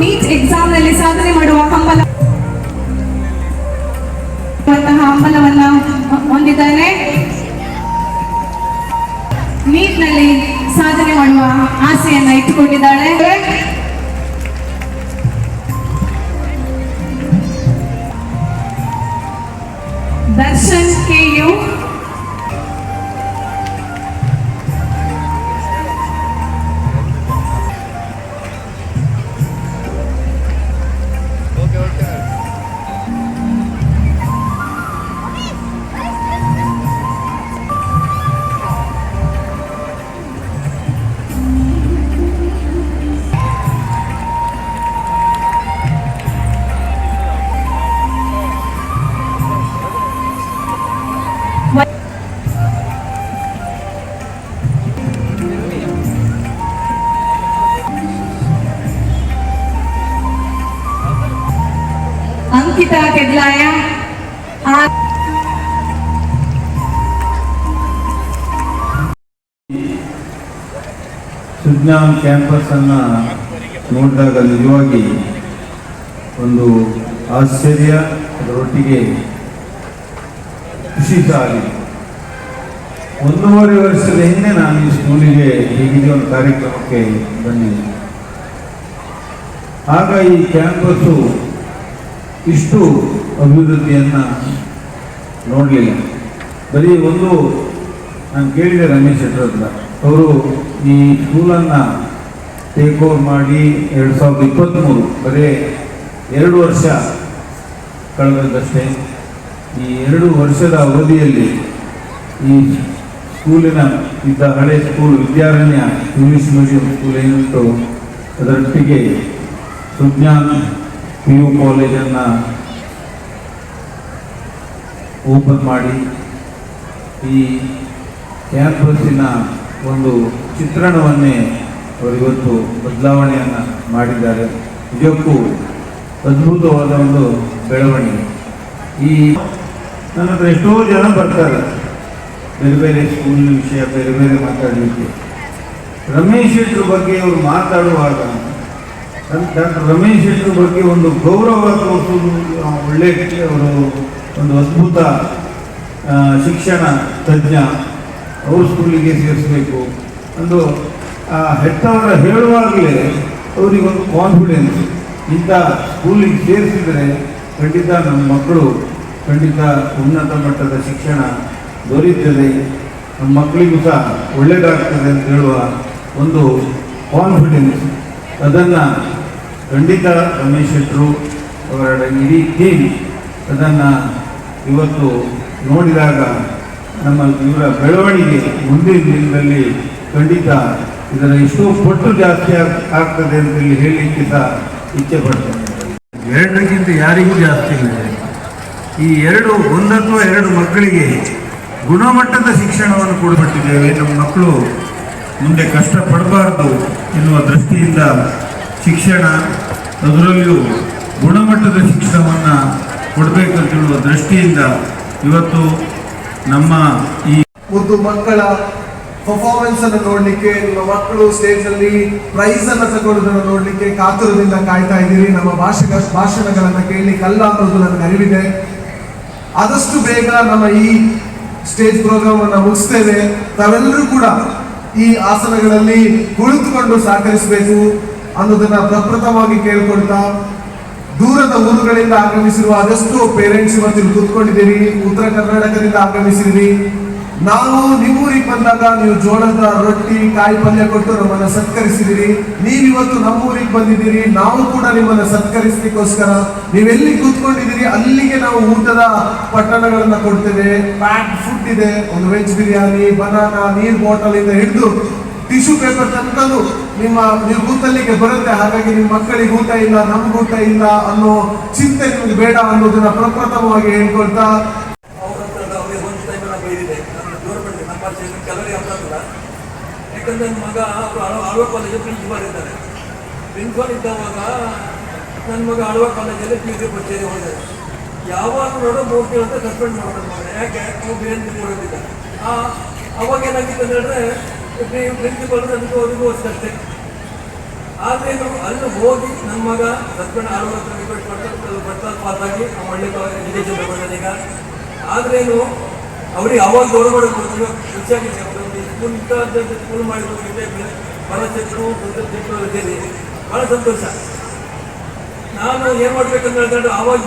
Neat ಎಕ್ಸಾಮ್ನಲ್ಲಿ ಸಾಧನೆ ಮಾಡುವ ಹಂಬಲ ಹಂಬಲವನ್ನ ಹೊಂದಿದ್ದಾನೆ. ನೀಟ್ನಲ್ಲಿ ಸಾಧನೆ ಮಾಡುವ ಆಸೆಯನ್ನ ಇಟ್ಟುಕೊಂಡಿದ್ದಾಳೆ. ದರ್ಶನ್ ಕೆ ಯು ಸುಜ್ಞಾನ್ ಅನ್ನ ನೋಡಿದಾಗ ನಿಜವಾಗಿ ಒಂದು ಆಶ್ಚರ್ಯ, ಅದರೊಟ್ಟಿಗೆ ಖುಷಿ ಸಹ ಆಗಿದೆ. ಒಂದೂವರೆ ವರ್ಷದ ಹಿಂದೆ ನಾನು ಈ ಸ್ಕೂಲಿಗೆ ಹೀಗಿದೆ ಒಂದು ಕಾರ್ಯಕ್ರಮಕ್ಕೆ ಬಂದಿದ್ದೆ ಆಗ ಈ ಕ್ಯಾಂಪಸ್ಸು ಇಷ್ಟು ಅಭಿವೃದ್ಧಿಯನ್ನು ನೋಡಲಿಲ್ಲ. ಬರೀ ಒಂದು ನಾನು ಕೇಳಿದೆ ರಮೇಶ್ ಶೆಟ್ಟರ್ ಅವರು ಈ ಸ್ಕೂಲನ್ನು ಟೇಕ್ ಓವರ್ ಮಾಡಿ ಎರಡು ಸಾವಿರದ ಇಪ್ಪತ್ತ್ಮೂರು ಬರೀ ಎರಡು ವರ್ಷ ಕಳೆದದ್ದಷ್ಟೇ. ಈ ಎರಡು ವರ್ಷದ ಅವಧಿಯಲ್ಲಿ ಈ ಸ್ಕೂಲಿನ ಇದ್ದ ಹಳೆ school Vidyaranya English medium school ಏನುಂಟು ಅದರೊಟ್ಟಿಗೆ ಸುಜ್ಞಾನ್ ಪಿ ಯು ಕಾಲೇಜನ್ನು ಓಪನ್ ಮಾಡಿ ಈ ಕ್ಯಾಂಪಸ್ಸಿನ ಒಂದು ಚಿತ್ರಣವನ್ನೇ ಅವರಿವತ್ತು ಬದಲಾವಣೆಯನ್ನು ಮಾಡಿದ್ದಾರೆ. ನಿಜಕ್ಕೂ ಅದ್ಭುತವಾದ ಒಂದು ಬೆಳವಣಿಗೆ. ಈ ನನ್ನ ಹತ್ರ ಎಷ್ಟೋ ಜನ ಬರ್ತಾರೆ. ಬೇರೆ ಬೇರೆ ಸ್ಕೂಲ್ ವಿಷಯ, ಬೇರೆ ಬೇರೆ ಮಾತಾಡಲಿಕ್ಕೆ. ರಮೇಶ್ ಇದ್ರ ಬಗ್ಗೆ ಅವರು ಮಾತಾಡುವಾಗ ಡಾಕ್ಟರ್ ರಮೇಶ್ ಶೆಟ್ರ ಬಗ್ಗೆ ಒಂದು ಗೌರವ ತೋರಿಸುವುದು ಒಳ್ಳೆ, ಅವರು ಒಂದು ಅದ್ಭುತ ಶಿಕ್ಷಣ ತಜ್ಞ. ಅವ್ರ ಸ್ಕೂಲಿಗೆ ಸೇರಿಸಬೇಕು. ಒಂದು, ಆ, ಹೆತ್ತವರ ಹೇಳುವಾಗಲೇ ಅವರಿಗೊಂದು ಕಾನ್ಫಿಡೆನ್ಸ್ ಇಂಥ ಸ್ಕೂಲಿಗೆ ಸೇರಿಸಿದರೆ ಖಂಡಿತ ನಮ್ಮ ಮಕ್ಕಳು ಖಂಡಿತ ಉನ್ನತ ಮಟ್ಟದ ಶಿಕ್ಷಣ ದೊರೆಯುತ್ತದೆ. ನಮ್ಮ ಮಕ್ಕಳಿಗೂ ಸಹ ಒಳ್ಳೆಯದಾಗ್ತದೆ ಅಂತ ಹೇಳುವ ಒಂದು ಕಾನ್ಫಿಡೆನ್ಸ್ ಅದನ್ನು ಖಂಡಿತ ರಮೇಶ್ ಶೆಟ್ಟರು ಅವರ ಇಡೀ ಟೀಮ್ ಅದನ್ನು ಇವತ್ತು ನೋಡಿದಾಗ ನಮ್ಮ ಇವರ ಬೆಳವಣಿಗೆ ಮುಂದಿನ ದಿನದಲ್ಲಿ ಖಂಡಿತ ಇದರ ಎಷ್ಟೋ ಪಟ್ಟು ಜಾಸ್ತಿ ಆಗ್- ಆಗ್ತದೆ ಅಂತ ಹೇಳಿ ಹೇಳಲಿಕ್ಕೆ ಸಹ ಇಚ್ಛೆ ಪಡ್ತೇನೆ. ಎರಡಕ್ಕಿಂತ ಯಾರಿಗೂ ಜಾಸ್ತಿ ಇಲ್ಲ. ಈ ಎರಡು ಒಂದು ಅಥವಾ ಎರಡು ಮಕ್ಕಳಿಗೆ ಗುಣಮಟ್ಟದ ಶಿಕ್ಷಣವನ್ನು ಕೊಡಬಿಟ್ಟಿದ್ದೇವೆ. ನಮ್ಮ ಮಕ್ಕಳು ಮುಂದೆ ಕಷ್ಟ ಪಡಬಾರ್ದು ಎನ್ನುವ ದೃಷ್ಟಿಯಿಂದ ಶಿಕ್ಷಣ ಅದರಲ್ಲಿಯೂ ಗುಣಮಟ್ಟದ ಶಿಕ್ಷಣವನ್ನು ಕೊಡಬೇಕಂತ ಹೇಳುವ ದೃಷ್ಟಿಯಿಂದ ಇವತ್ತು ನಮ್ಮ ಈ ಒಂದು ಮಕ್ಕಳ ಪರ್ಫಾರ್ಮೆನ್ಸ್ ಅನ್ನು ನೋಡ್ಲಿಕ್ಕೆ, ನಿಮ್ಮ ಮಕ್ಕಳು ಪ್ರೈಸ್ ಅನ್ನು ತಗೊಳ್ಳೋದನ್ನು ನೋಡ್ಲಿಕ್ಕೆ ಕಾತುರದಿಂದ ಕಾಯ್ತಾ ಇದ್ದೀರಿ. ನಮ್ಮ ಭಾಷೆ ಭಾಷಣಗಳನ್ನು ಕೇಳಲಿಕ್ಕೆ ಅಲ್ಲ ಅನ್ನೋದು ನನಗೆ ಅರಿವಿದೆ. ಆದಷ್ಟು ಬೇಗ ನಮ್ಮ ಈ ಸ್ಟೇಜ್ ಪ್ರೋಗ್ರಾಮ್ ಅನ್ನ ಮುಗಿಸ್ತೇವೆ. ತಾವೆಲ್ಲರೂ ಕೂಡ ಈ ಆಸನಗಳಲ್ಲಿ ಕುಳಿತುಕೊಂಡು ಸಹಕರಿಸಬೇಕು ಅನ್ನೋದನ್ನ ಪ್ರಪ್ರಥಮವಾಗಿ ಕೇಳ್ಕೊಳ್ತಾ ದೂರದ ಊರುಗಳಿಂದ ಆಗಮಿಸಿರುವ ಆದಷ್ಟು ಪೇರೆಂಟ್ಸ್ ಇವತ್ತು ಕೂತ್ಕೊಂಡಿದ್ದೀರಿ. ಉತ್ತರ ಕರ್ನಾಟಕದಿಂದ ಆಗಮಿಸಿದಿರಿ ನಾವು ನಿಮ್ಮೂರಿಗೆ ಬಂದಾಗ ನೀವು ಜೋಳದ ರೊಟ್ಟಿ, ಕಾಯಿ ಪಲ್ಯ ಕೊಟ್ಟು ನಮ್ಮನ್ನ ಸತ್ಕರಿಸಿದಿರಿ. ನೀವಿವತ್ತು ನಮ್ಮೂರಿಗೆ ಬಂದಿದ್ದೀರಿ. ನಾವು ಕೂಡ ನಿಮ್ಮನ್ನ ಸತ್ಕರಿಸಲಿಕ್ಕೋಸ್ಕರ ನೀವೆಲ್ಲಿ ಕೂತ್ಕೊಂಡಿದ್ದೀರಿ, ಅಲ್ಲಿಗೆ ನಾವು ಊಟದ ಪಟ್ಟಣಗಳನ್ನ ಕೊಡ್ತೇವೆ. ಪ್ಯಾಕ್ ಫುಡ್ ಇದೆ. ಒಂದು ವೆಜ್ ಬಿರಿಯಾನಿ ಬನಾನಾ ನೀರ್ ಬಾಟಲ್ ಇಂದ ಹಿಡಿದು ಟಿಶ್ಯೂ ಪೇಪರ್ ತಂದು ನಿಮ್ಮ ನೀವು ಕೂತಲ್ಲಿಗೆ ಬರುತ್ತೆ. ಹಾಗಾಗಿ ನಿಮ್ಮ ಮಕ್ಕಳಿಗೆ ಊಟ ಇಲ್ಲ, ನಮ್ಗೆ ಊಟ ಇಲ್ಲ ಅನ್ನೋ ಚಿಂತೆ ನಿಮ್ಗೆ ಬೇಡ ಅನ್ನೋದನ್ನ ಪ್ರಪ್ರಥಮವಾಗಿ ಹೇಳ್ಕೊಳ್ತಾ ಅವ್ರ ಹತ್ರ ಅವ್ರಿಗೆ ಒಂದು ಟೈಮ್ ನಾನು ಬೈದಿದೆ ನನ್ನ ಗೌರ್ಮೆಂಟ್ ನಮ್ಮ ಭಾಷೆಯಲ್ಲಿ ಕೆಲವರಿಗೆ ಅರ್ಥ ಆಗಲ್ಲ ನನ್ನ ಮಗ ಅವರು ಆಳ್ವ ಕಾಲೇಜ್ ಪ್ರಿನ್ಸಿಪಾಲ್ ಇದ್ದಾರೆ. ಪ್ರಿನ್ಸಿಪಾಲ್ ಇದ್ದವಾಗ ನನ್ನ ಮಗ ಆಳ್ವ ಕಾಲೇಜಲ್ಲಿ ಪಿ ಜಿ ಕಚೇರಿ ಹೋಗಿದ್ದಾರೆ ಯಾವಾಗ ನೋಡೋ ಮೂರು ತಿಂಗಳು ಅಂತ ಸಸ್ಪೆಂಡ್ ಮಾಡೋದು ಯಾಕೆ? ಅವ್ರು ಬೇರೆ ಹೋಗಿದ್ದ ಆ, ಅವಾಗ ಏನಾಗಿತ್ತು ಅಂತ ಹೇಳಿದ್ರೆ ಪ್ರಿನ್ಸಿಪಾಲ್ ನನಗೂ ಅವ್ರಿಗೂ ಅಷ್ಟೇ. ಆದರೆ ಅಲ್ಲಿ ಹೋಗಿ ನನ್ನ ಮಗ ಸಸ್ಪೆಂಡ್ ಆಳ್ವ ಹತ್ರ ರಿಕ್ವೆಸ್ಟ್ ಮಾಡ್ತಾರೆ ಬರ್ತಾ ಪಾಸ್ ಆಗಿ ಅವ್ನು ಒಳ್ಳೆ ಎಜುಕೇಶನ್ ತಗೊಂಡಿದ್ದಾನೆ ಈಗ. ಆದ್ರೇನು ಅವ್ರಿಗೆ ಅವಾಗ ಗೌರವ ಕೊಡ್ತೀವಿ ಹೆಚ್ಚಾಗಿದೆ ಸ್ಕೂಲ್ ಇಂಥ ಸ್ಕೂಲ್ ಮಾಡಿದ್ರು ಬರ ಚಿತ್ರರು ಚಿತ್ರರು ಸೇರಿ ಭಾಳ ಸಂತೋಷ. ನಾನು ಏನು ಮಾಡ್ಬೇಕಂತ ಹೇಳ್ತಾರೆ ಅವಾಗ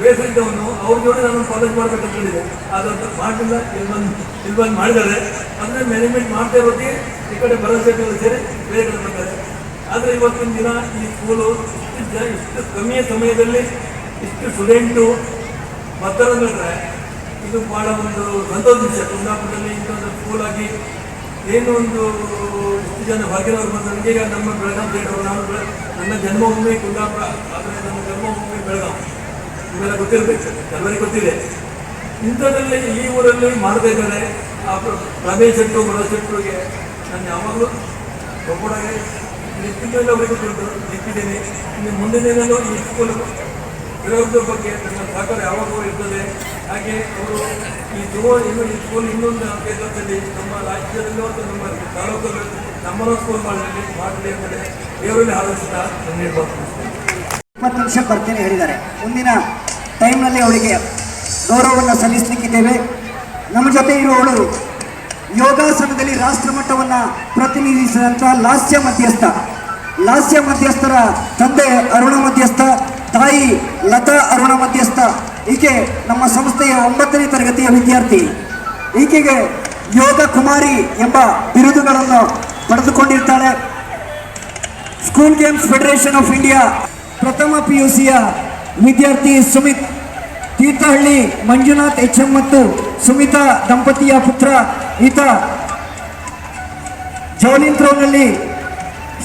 ಬೇಸರಿದ್ದವನು, ಅವ್ರ ಜೋಡಿ ನಾನು ಕಾಲೇಜ್ ಮಾಡ್ಬೇಕಂತ ಹೇಳಿದೆ. ಅದಂತ ಮಾಡಿಲ್ಲ ಇಲ್ಲಿ ಬಂದು ಇಲ್ಲಿ ಬಂದು ಮಾಡಿದ್ದಾರೆ. ಅಂದರೆ ಮ್ಯಾನೇಜ್ಮೆಂಟ್ ಮಾಡ್ತಾ ಇರೋದೇ ಈ ಕಡೆ ಭರವಸೆ ಸೇರಿ ಬೇರೆ ಕಡೆ ಬರ್ತಾರೆ ಆದರೆ ಇವತ್ತಿನ ದಿನ ಈ ಸ್ಕೂಲು ಇಷ್ಟು ಇಷ್ಟು ಕಮ್ಮಿಯ ಸಮಯದಲ್ಲಿ ಇಷ್ಟು ಸ್ಟೂಡೆಂಟು ಬರ್ತಾರೆ ಇದು ಭಾಳ ಒಂದು ಸಂತೋಷ ವಿಷಯ ಕುಂದಾಪುರದಲ್ಲಿ ಇಂಥ ಸ್ಕೂಲಾಗಿ ಆಗಿ ಏನು ಒಂದು ಜನ ಹೊರಗಿನವ್ರು ಬಂದು ನನಗೆ ಈಗ ನಮ್ಮ ಬೆಳಗಾಂ ಬೇಡವ್ರು ನಾನು ನನ್ನ ಜನ್ಮಭೂಮಿ ಕುಂದಾಪುರ, ಆದರೆ ನನ್ನ ಜನ್ಮಭೂಮಿ ಬೆಳಗಾಂ. ನಿಮ್ಮೆಲ್ಲ ಗೊತ್ತಿರಬೇಕು, ಎಲ್ಲರಿಗೂ ಗೊತ್ತಿದೆ. ಇಂಥದ್ರಲ್ಲಿ ಈ ಊರಲ್ಲಿ ಮಾಡಬೇಕಾದ್ರೆ ಆ ರಮೇಶ್ ಶೆಟ್ಟು ಬರೋ ಶೆಟ್ಟರಿಗೆ ನಾನು ಯಾವಾಗಲೂ ಒಬ್ಬೊಳಗೆ ನಿಂತಿದ್ದೇನೆ ಅವರಿಗೆ ಗೊತ್ತುಂಟು ನಿಂತಿದ್ದೀನಿ ಇನ್ನು ಮುಂದಿನ ದಿನನೂ ಈ ಸ್ಕೂಲ್ ಇರೋದ್ರ ಬಗ್ಗೆ ನನ್ನ ಸಹಕಾರ ಯಾವಾಗಲೂ ಇರ್ತದೆ. ಹಾಗೆ ಅವರು ಈ ಧ್ರುವ ಇನ್ನು ಈ ಸ್ಕೂಲ್ ಇನ್ನೊಂದು ಕೇಂದ್ರದಲ್ಲಿ ನಮ್ಮ ರಾಜ್ಯದಲ್ಲೂ ಮತ್ತು ನಮ್ಮ ತಾಲೂಕಲ್ಲೂ ನಮ್ಮನ್ನು ಸ್ಕೂಲ್ ಮಾಡಲಿ ಮಾಡಲಿ ಅಂದರೆ ದೇವರಲ್ಲಿ ಆಲೋಚಿಸ್ತಾ ಇಪ್ಪತ್ತು ನಿಮಿಷ ಬರ್ತೇನೆ ಹೇಳಿದ್ದಾರೆ. ಮುಂದಿನ ಟೈಮ್ನಲ್ಲಿ ಅವಳಿಗೆ ಗೌರವವನ್ನು ಸಲ್ಲಿಸಲಿಕ್ಕಿದ್ದೇವೆ ನಮ್ಮ ಜೊತೆ ಇರುವವಳು ಯೋಗಾಸನದಲ್ಲಿ ರಾಷ್ಟ್ರಮಟ್ಟವನ್ನು ಪ್ರತಿನಿಧಿಸಿದಂಥ ಲಾಸ್ಯ ಮಧ್ಯಸ್ಥ, ಲಾಸ್ಯ ಮಧ್ಯಸ್ಥರ ತಂದೆ ಅರುಣ ಮಧ್ಯಸ್ಥ ತಾಯಿ ಲತಾ ಅರುಣ ಮಧ್ಯಸ್ಥ, ಈಕೆ ನಮ್ಮ ಸಂಸ್ಥೆಯ ಒಂಬತ್ತನೇ ತರಗತಿಯ ವಿದ್ಯಾರ್ಥಿ. ಈಕೆಗೆ ಯೋಗ ಕುಮಾರಿ ಎಂಬ ಬಿರುದುಗಳನ್ನು ಪಡೆದುಕೊಂಡಿರ್ತಾಳೆ. School games federation of India ಪ್ರಥಮ ಪಿ ಯು ಸಿಯ ವಿದ್ಯಾರ್ಥಿ ಸುಮಿತ್, ತೀರ್ಥಹಳ್ಳಿ ಮಂಜುನಾಥ್ ಎಚ್ ಎಂ ಮತ್ತು ಸುಮಿತಾ ದಂಪತಿಯ ಪುತ್ರ ಈತ. ಥ್ರೋನಲ್ಲಿ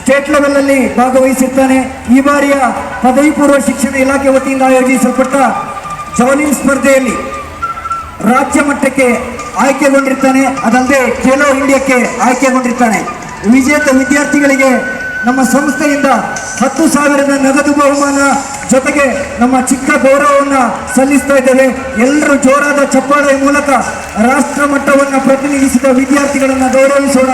ಸ್ಟೇಟ್ ಲೆವೆಲ್ನಲ್ಲಿ ಭಾಗವಹಿಸುತ್ತಾನೆ. ಈ ಬಾರಿಯ ಪದವಿ ಪೂರ್ವ ಶಿಕ್ಷಣ ಇಲಾಖೆ ವತಿಯಿಂದ ಆಯೋಜಿಸಲ್ಪಟ್ಟ ಜವಲಿನ್ ಸ್ಪರ್ಧೆಯಲ್ಲಿ ರಾಜ್ಯ ಮಟ್ಟಕ್ಕೆ ಆಯ್ಕೆಗೊಂಡಿರ್ತಾನೆ. ಅದಲ್ಲದೆ ಖೇಲೋ ಇಂಡಿಯಾಕ್ಕೆ ಆಯ್ಕೆಗೊಂಡಿರ್ತಾನೆ. ವಿಜೇತ ವಿದ್ಯಾರ್ಥಿಗಳಿಗೆ ನಮ್ಮ ಸಂಸ್ಥೆಯಿಂದ ಹತ್ತು ಸಾವಿರದ ನಗದು ಬಹುಮಾನ ಜೊತೆಗೆ ನಮ್ಮ ಚಿಕ್ಕ ಗೌರವವನ್ನು ಸಲ್ಲಿಸ್ತಾ ಇದ್ದೇವೆ. ಎಲ್ಲರೂ ಜೋರಾದ ಚಪ್ಪಾಳೆಯ ಮೂಲಕ ರಾಷ್ಟ್ರ ಮಟ್ಟವನ್ನು ಪ್ರತಿನಿಧಿಸಿದ ವಿದ್ಯಾರ್ಥಿಗಳನ್ನು ಗೌರವಿಸೋಣ.